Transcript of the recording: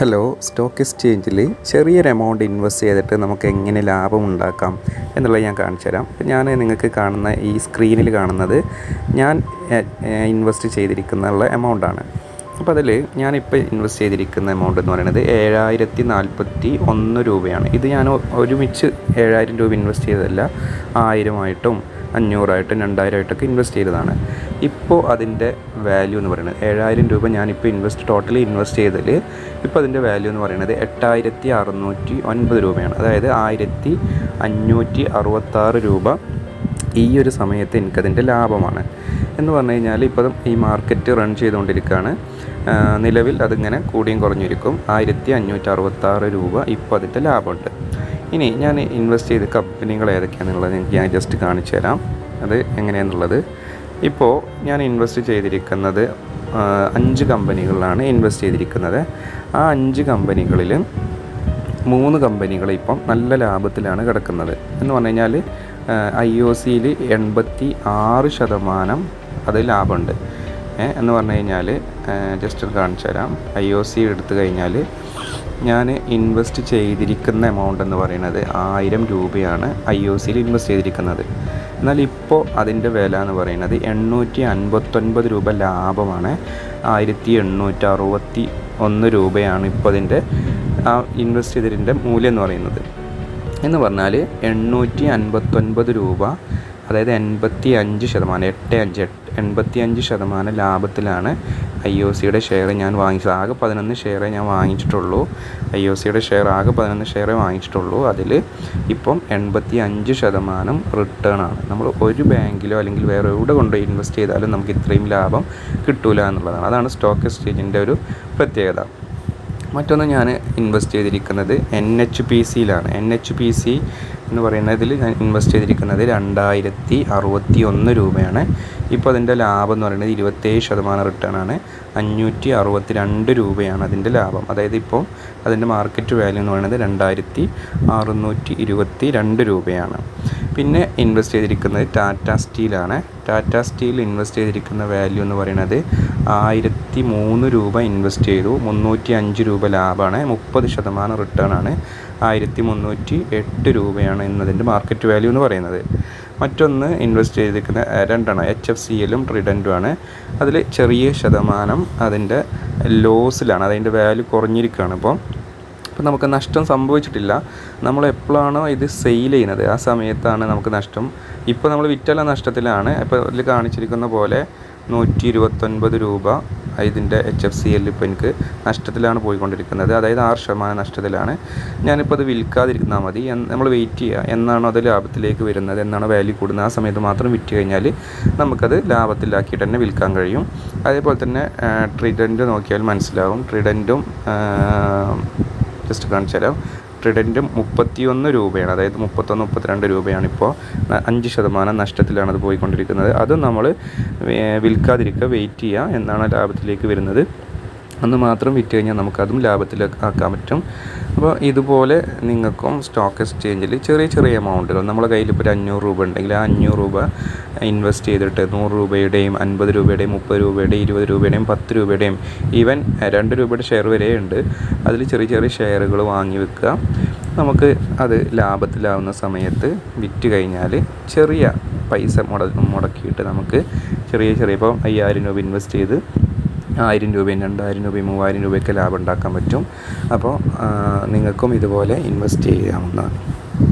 Hello stock എക്സ്ചേഞ്ചിൽ ചെറിയൊരു amount invest ചെയ്തിട്ട് നമുക്ക് എങ്ങനെ ലാഭം ഉണ്ടാക്കാം എന്നുള്ളത് ഞാൻ കാണിച്ചു തരാം. ഞാൻ നിങ്ങൾക്ക് കാണുന്ന ഈ സ്ക്രീനിൽ കാണുന്നത് ഞാൻ ഇൻവെസ്റ്റ് ചെയ്തിരിക്കുന്ന എമൗണ്ടാണ് അപ്പോൾ അതിൽ ഞാനിപ്പോൾ ഇൻവെസ്റ്റ് ചെയ്തിരിക്കുന്ന എമൗണ്ട് എന്ന് പറയുന്നത് ഏഴായിരത്തി നാൽപ്പത്തി ഒന്ന് രൂപയാണ്. ഇത് ഞാൻ ഒരുമിച്ച് ഏഴായിരം രൂപ ഇൻവെസ്റ്റ് ചെയ്തതല്ല ആയിരമായിട്ടും അഞ്ഞൂറായിട്ടും രണ്ടായിരമായിട്ടൊക്കെ ഇൻവെസ്റ്റ് ചെയ്തതാണ്. ഇപ്പോൾ അതിന്റെ വാല്യൂ എന്ന് പറയുന്നത് ഏഴായിരം രൂപ ഞാനിപ്പോൾ ഇൻവെസ്റ്റ് ടോട്ടലി ഇൻവെസ്റ്റ് ചെയ്തതിൽ ഇപ്പോൾ അതിന്റെ വാല്യൂ എന്ന് പറയുന്നത് എട്ടായിരത്തി അറുന്നൂറ്റി ഒൻപത് രൂപയാണ്. അതായത് ആയിരത്തി അഞ്ഞൂറ്റി അറുപത്താറ് രൂപ ഈ ഒരു സമയത്ത് എനിക്കതിന്റെ ലാഭമാണ്. എന്ന് പറഞ്ഞു കഴിഞ്ഞാൽ ഇപ്പം ഈ മാർക്കറ്റ് റൺ ചെയ്തുകൊണ്ടിരിക്കുകയാണ് നിലവിൽ അതിങ്ങനെ കൂടിയും കുറഞ്ഞിരിക്കും. ആയിരത്തി അഞ്ഞൂറ്റി അറുപത്താറ് രൂപ ഇപ്പോൾ അതിന്റെ ലാഭമുണ്ട്. ഇനി ഞാൻ ഇൻവെസ്റ്റ് ചെയ്ത കമ്പനികൾ ഏതൊക്കെയാണെന്നുള്ളത് എനിക്ക് ഞാൻ ജസ്റ്റ് കാണിച്ചു തരാം. അത് എങ്ങനെയാണെന്നുള്ളത് ഇപ്പോൾ ഞാൻ ഇൻവെസ്റ്റ് ചെയ്തിരിക്കുന്നത് അഞ്ച് കമ്പനികളിലാണ് ഇൻവെസ്റ്റ് ചെയ്തിരിക്കുന്നത്. ആ അഞ്ച് കമ്പനികളിൽ മൂന്ന് കമ്പനികൾ ഇപ്പം നല്ല ലാഭത്തിലാണ് കിടക്കുന്നത്. എന്ന് പറഞ്ഞു കഴിഞ്ഞാൽ ഐ ഒ സിയിൽ എൺപത്തി ആറ് ശതമാനം അത് ലാഭമുണ്ട്. എന്ന് പറഞ്ഞു കഴിഞ്ഞാൽ ജസ്റ്റ് കാണിച്ചു തരാം. ഐ ഒ സി എടുത്തു കഴിഞ്ഞാൽ ഞാൻ ഇൻവെസ്റ്റ് ചെയ്തിരിക്കുന്ന എമൗണ്ട് എന്ന് പറയുന്നത് ആയിരം രൂപയാണ് ഐ ഒ സിയിൽ ഇൻവെസ്റ്റ് ചെയ്തിരിക്കുന്നത്. എന്നാൽ ഇപ്പോൾ അതിന്റെ വില എന്ന് പറയുന്നത് എണ്ണൂറ്റി അൻപത്തൊൻപത് രൂപ ലാഭമാണ്. ആയിരത്തി എണ്ണൂറ്റി അറുപത്തി ഒന്ന് രൂപയാണ് ഇപ്പോൾ അതിന്റെ ആ ഇൻവെസ്റ്റ് ചെയ്തതിന്റെ മൂല്യം എന്ന് പറയുന്നത്. എന്ന് പറഞ്ഞാൽ എണ്ണൂറ്റി അൻപത്തൊൻപത് രൂപ അതായത് എൺപത്തി അഞ്ച് ശതമാനം എട്ട് അഞ്ച് എൺപത്തി അഞ്ച് ശതമാനം ലാഭത്തിലാണ് ഐ ഒ സിയുടെ ഷെയർ ഞാൻ വാങ്ങിച്ചത്. ആകെ പതിനൊന്ന് ഷെയറേ ഞാൻ വാങ്ങിച്ചിട്ടുള്ളൂ. ഐ ഒ സിയുടെ ഷെയർ ആകെ പതിനൊന്ന് ഷെയറേ വാങ്ങിച്ചിട്ടുള്ളൂ. അതിൽ ഇപ്പം എൺപത്തി അഞ്ച് ശതമാനം റിട്ടേൺ ആണ്. നമ്മൾ ഒരു ബാങ്കിലോ അല്ലെങ്കിൽ വേറെ എവിടെ കൊണ്ടുപോയി ഇൻവെസ്റ്റ് ചെയ്താലും നമുക്ക് ഇത്രയും ലാഭം കിട്ടൂല എന്നുള്ളതാണ്. അതാണ് സ്റ്റോക്ക് എക്സ്ചേഞ്ചിന്റെ ഒരു പ്രത്യേകത. മറ്റൊന്ന് ഞാൻ ഇൻവെസ്റ്റ് ചെയ്തിരിക്കുന്നത് എൻ എച്ച് പി സിയിലാണ് എൻ എച്ച് പി സി എന്ന് പറയുന്നതിൽ ഞാൻ ഇൻവെസ്റ്റ് ചെയ്തിരിക്കുന്നത് രണ്ടായിരത്തി അറുപത്തി ഒന്ന് രൂപയാണ്. ഇപ്പോൾ അതിന്റെ ലാഭം എന്ന് പറയുന്നത് ഇരുപത്തേഴ് ശതമാനം റിട്ടേൺ ആണ്. അഞ്ഞൂറ്റി അറുപത്തി രണ്ട് രൂപയാണ് അതിന്റെ ലാഭം. അതായത് ഇപ്പോൾ അതിന്റെ മാർക്കറ്റ് വാല്യൂ എന്ന് പറയുന്നത് രണ്ടായിരത്തി അറുന്നൂറ്റി ഇരുപത്തി രണ്ട് രൂപയാണ്. പിന്നെ ഇൻവെസ്റ്റ് ചെയ്തിരിക്കുന്നത് ടാറ്റ സ്റ്റീലാണ്. ടാറ്റ സ്റ്റീൽ ഇൻവെസ്റ്റ് ചെയ്തിരിക്കുന്ന വാല്യൂ എന്ന് പറയുന്നത് ആയിരത്തി മൂന്ന് രൂപ ഇൻവെസ്റ്റ് ചെയ്തു. മുന്നൂറ്റി അഞ്ച് രൂപ ലാഭമാണ്. മുപ്പത് ശതമാനം റിട്ടേൺ ആണ്. ആയിരത്തി മുന്നൂറ്റി എട്ട് രൂപയാണ് എന്നതിന്റെ മാർക്കറ്റ് വാല്യൂ എന്ന് പറയുന്നത്. മറ്റൊന്ന് ഇൻവെസ്റ്റ് ചെയ്തിരിക്കുന്ന രണ്ടെണ്ണം എച്ച് എഫ് സി എല്ലും ട്രിഡന്റും ആണ്. അതിൽ ചെറിയ ശതമാനം അതിന്റെ ലോസിലാണ് അതിന്റെ വാല്യൂ കുറഞ്ഞിരിക്കുകയാണ് ഇപ്പോൾ ഇപ്പം നമുക്ക് നഷ്ടം സംഭവിച്ചിട്ടില്ല. നമ്മൾ എപ്പോഴാണോ ഇത് സെയിൽ ചെയ്യുന്നത് ആ സമയത്താണ് നമുക്ക് നഷ്ടം. ഇപ്പോൾ നമ്മൾ വിറ്റല നഷ്ടത്തിലാണ്. ഇപ്പോൾ അതിൽ കാണിച്ചിരിക്കുന്ന പോലെ നൂറ്റി ഇരുപത്തൊൻപത് രൂപ ഇതിന്റെ എച്ച് എഫ് സി എല്ലിൽ ഇപ്പോൾ എനിക്ക് നഷ്ടത്തിലാണ് പോയിക്കൊണ്ടിരിക്കുന്നത്. അതായത് ആറ് ശതമാനം നഷ്ടത്തിലാണ്. ഞാനിപ്പോൾ അത് വിൽക്കാതിരിക്കുന്നാൽ മതി. നമ്മൾ വെയിറ്റ് ചെയ്യുക. എന്നാണോ അത് ലാഭത്തിലേക്ക് വരുന്നത്? എന്നാണോ വാല്യൂ കൂടുന്നത്? ആ സമയത്ത് മാത്രം വിറ്റ് കഴിഞ്ഞാൽ നമുക്കത് ലാഭത്തിലാക്കിയിട്ട് തന്നെ വിൽക്കാൻ കഴിയും. അതേപോലെ തന്നെ ട്രിഡന്റ് നോക്കിയാൽ മനസ്സിലാവും. ട്രിഡന്റും ജസ്റ്റ് കാണിച്ചു തരാം. ട്രിഡന്റും മുപ്പത്തിയൊന്ന് രൂപയാണ്. അതായത് മുപ്പത്തൊന്ന് മുപ്പത്തിരണ്ട് രൂപയാണ് ഇപ്പോൾ അഞ്ച് ശതമാനം നഷ്ടത്തിലാണ് അത് പോയിക്കൊണ്ടിരിക്കുന്നത്. അതും നമ്മൾ വിൽക്കാതിരിക്കുക വെയിറ്റ് ചെയ്യുക എന്നാണ് ലാഭത്തിലേക്ക് വരുന്നത്. അന്ന് മാത്രം വിറ്റ് കഴിഞ്ഞാൽ നമുക്കതും ലാഭത്തിൽ ആക്കാൻ പറ്റും. അപ്പോൾ ഇതുപോലെ നിങ്ങൾക്കും സ്റ്റോക്ക് എക്സ്ചേഞ്ചിൽ ചെറിയ ചെറിയ എമൗണ്ടുകൾ നമ്മുടെ കയ്യിൽ ഇപ്പോൾ ഒരു അഞ്ഞൂറ് രൂപ ഉണ്ടെങ്കിൽ ആ അഞ്ഞൂറ് രൂപ ഇൻവെസ്റ്റ് ചെയ്തിട്ട് നൂറ് രൂപയുടെയും അൻപത് രൂപയുടെയും മുപ്പത് രൂപയുടെയും ഇരുപത് രൂപയുടെയും പത്ത് രൂപയുടെയും ഈവൻ രണ്ട് രൂപയുടെ ഷെയർ വരെ ഉണ്ട്. അതിൽ ചെറിയ ചെറിയ ഷെയറുകൾ വാങ്ങി വെക്കുക. നമുക്ക് അത് ലാഭത്തിലാവുന്ന സമയത്ത് വിറ്റ് കഴിഞ്ഞാൽ ചെറിയ പൈസ മുട മുടക്കിയിട്ട് നമുക്ക് ചെറിയ ചെറിയ ഇപ്പോൾ അയ്യായിരം രൂപ ഇൻവെസ്റ്റ് ചെയ്ത് ആയിരം രൂപയും രണ്ടായിരം രൂപയും മൂവായിരം രൂപയൊക്കെ ലാഭം ഉണ്ടാക്കാൻ പറ്റും. അപ്പോൾ നിങ്ങൾക്കും ഇതുപോലെ ഇൻവെസ്റ്റ് ചെയ്യാവുന്നതാണ്.